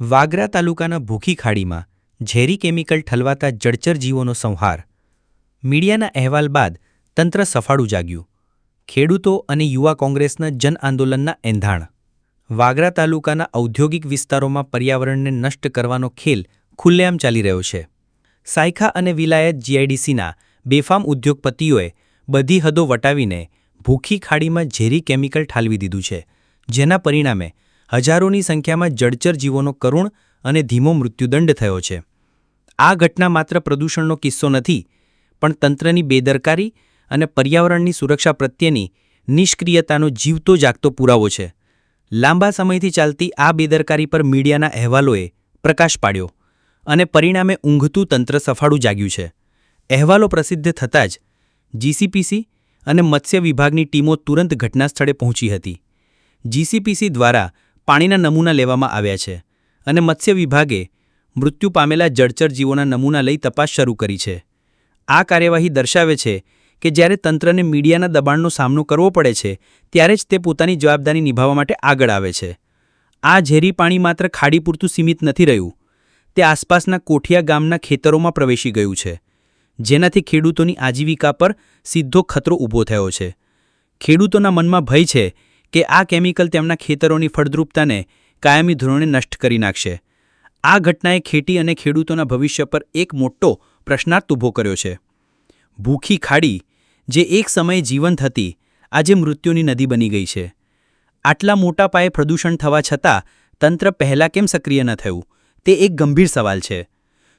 વાગરા તાલુકાના ભૂખી ખાડીમાં ઝેરી કેમિકલ ઠલવાતા જળચર જીવોનો સંહાર. મીડિયાના અહેવાલ બાદ તંત્ર સફાળું જાગ્યું. ખેડૂતો અને યુવા કોંગ્રેસના જન આંદોલનના એંધાણ. વાગરા તાલુકાના ઔદ્યોગિક વિસ્તારોમાં પર્યાવરણને નષ્ટ કરવાનો ખેલ ખુલ્લેઆમ ચાલી રહ્યો છે. સાયખા અને વિલાયત જીઆઈડીસીના બેફામ ઉદ્યોગપતિઓએ બધી હદો વટાવીને ભૂખી ખાડીમાં ઝેરી કેમિકલ ઠાલવી દીધું છે, જેના પરિણામે હજારોની સંખ્યામાં જળચર જીવોનો કરુણ અને ધીમો મૃત્યુદંડ થયો છે. આ ઘટના માત્ર પ્રદૂષણનો કિસ્સો નથી, પણ તંત્રની બેદરકારી અને પર્યાવરણની સુરક્ષા પ્રત્યેની નિષ્ક્રિયતાનો જીવતો જાગતો પુરાવો છે. લાંબા સમયથી ચાલતી આ બેદરકારી પર મીડિયાના અહેવાલોએ પ્રકાશ પાડ્યો અને પરિણામે ઊંઘતું તંત્ર સફાળું જાગ્યું છે. અહેવાલો પ્રસિદ્ધ થતાં જ જીસીપીસી અને મત્સ્ય વિભાગની ટીમો તુરંત ઘટનાસ્થળે પહોંચી હતી. જીસીપીસી દ્વારા પાણીના નમૂના લેવામાં આવ્યા છે અને મત્સ્ય વિભાગે મૃત્યુ પામેલા જળચર જીવોના નમૂના લઈ તપાસ શરૂ કરી છે. આ કાર્યવાહી દર્શાવે છે કે જ્યારે તંત્રને મીડિયાના દબાણનો સામનો કરવો પડે છે, ત્યારે જ તે પોતાની જવાબદારી નિભાવવા માટે આગળ આવે છે. આ ઝેરી પાણી માત્ર ખાડી પૂરતું સીમિત નથી રહ્યું, તે આસપાસના કોઠિયા ગામના ખેતરોમાં પ્રવેશી ગયું છે, જેનાથી ખેડૂતોની આજીવિકા પર સીધો ખતરો ઊભો થયો છે. ખેડૂતોના મનમાં ભય છે કે આ કેમિકલ તેમના ખેતરોની ફળદ્રુપતાને કાયમી ધોરણે નષ્ટ કરી નાખશે. આ ઘટનાએ ખેતી અને ખેડૂતોના ભવિષ્ય પર એક મોટો પ્રશ્નાર્થ ઊભો કર્યો છે. ભૂખી ખાડી, જે એક સમયે જીવંત હતી, આજે મૃત્યુની નદી બની ગઈ છે. આટલા મોટા પાયે પ્રદૂષણ થવા છતાં તંત્ર પહેલાં કેમ સક્રિય ન થયું? તે એક ગંભીર સવાલ છે.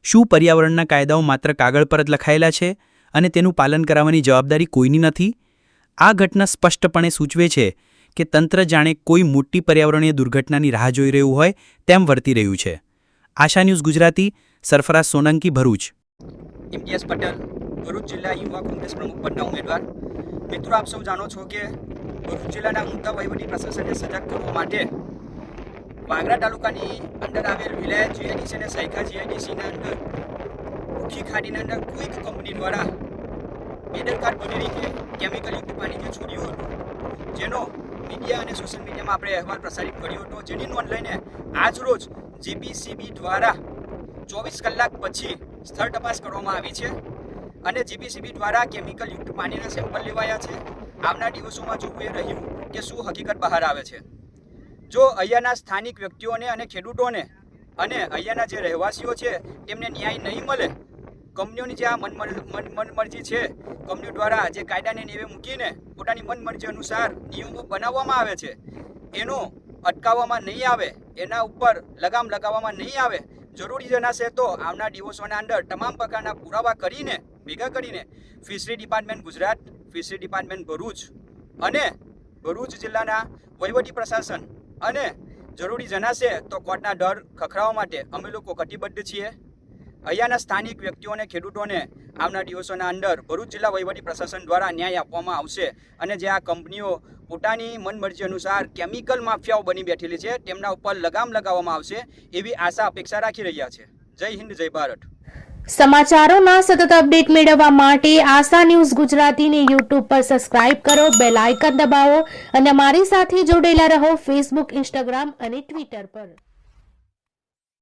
શું પર્યાવરણના કાયદાઓ માત્ર કાગળ પર જ લખાયેલા છે અને તેનું પાલન કરાવવાની જવાબદારી કોઈની નથી? આ ઘટના સ્પષ્ટપણે સૂચવે છે કે તંત્ર જાણે કોઈ મોટી પર્યાવરણીય દુર્ઘટનાની રાહ જોઈ રહ્યું હોય તેમ વર્તી રહ્યું છે. આશા ન્યૂઝ ગુજરાતી, સરફરાઝ સોલંકી ભરૂચ. ઇમ્તિયાઝ પટેલ, ભરૂચ જિલ્લા યુવા કોંગ્રેસ પ્રમુખ પદના ઉમેદવાર. મિત્રો, આપ સૌ જાણો છો કે ભરૂચ જિલ્લાના ઊંઘતા વહીવટી પ્રશાસનને સજાગ કરવા માટે વાગરા તાલુકાની અંદર આવેલ વિલાયત જીઆઈડીસી અને સાયકા જીઆઈડીસીના અંદર ભૂખી ખાડીના અંદર કોઈક કંપની દ્વારા બેદરકાર બની રીતે કેમિકલયુક્ત પાણી જે છોડ્યું હતું. જેનો મીડિયા અને સોશિયલ મીડિયામાં આપણે અહેવાલ પ્રસારિત કર્યો હતો. જેની નોંધ લઈને આજરોજ જીપીસીબી દ્વારા ચોવીસ કલાક પછી સ્થળ તપાસ કરવામાં આવી છે અને જીપીસીબી દ્વારા કેમિકલયુક્ત પાણીના સેમ્પલ લેવાયા છે. આવનાર દિવસોમાં જોવું એ રહ્યું કે શું હકીકત બહાર આવે છે. જો અહીંયાના સ્થાનિક વ્યક્તિઓને અને ખેડૂતોને અને અહીંયાના જે રહેવાસીઓ છે, તેમને ન્યાય નહીં મળે કંપનીઓની જે આ મનમર- મન મનમરજી છે, કંપનીઓ દ્વારા જે કાયદાને નેવે મૂકીને પોતાની મનમરજી અનુસાર નિયમો બનાવવામાં આવે છે, એનો અટકાવવામાં નહીં આવે, એના ઉપર લગામ લગાવવામાં નહીં આવે જરૂરી જણાશે તો આવનાર દિવસોના અંદર તમામ પ્રકારના પુરાવા કરીને, ભેગા કરીને fishery department Gujarat, fishery department Bharuch અને ભરૂચ જિલ્લાના વહીવટી પ્રશાસન અને જરૂરી જણાશે તો કોર્ટના ડર ખખડાવવા માટે અમે લોકો કટિબદ્ધ છીએ. અહીંયાના સ્થાનિક વ્યક્તિઓ અને ખેડૂતોને આવનાર દિવસોના અંદર ભરૂચ જિલ્લા વહીવટી પ્રશાસન દ્વારા ન્યાય આપવામાં આવશે અને જે આ કંપનીઓ પોતાની મનમરજી અનુસાર કેમિકલ માફિયાઓ બની બેઠેલી છે, તેમના ઉપર લગામ લગાવવામાં આવશે એવી આશા અપેક્ષા રાખી રહ્યા છે. જય હિન્દ, જય ભારત. સમાચારોના સતત અપડેટ મેળવવા માટે આશા ન્યૂઝ ગુજરાતીને યુટ્યુબ પર સબસ્ક્રાઇબ કરો, બેલ આઇકન દબાવો અને અમારી સાથે જોડેલા રહો ફેસબુક, ઇન્સ્ટાગ્રામ અને ટ્વિટર પર.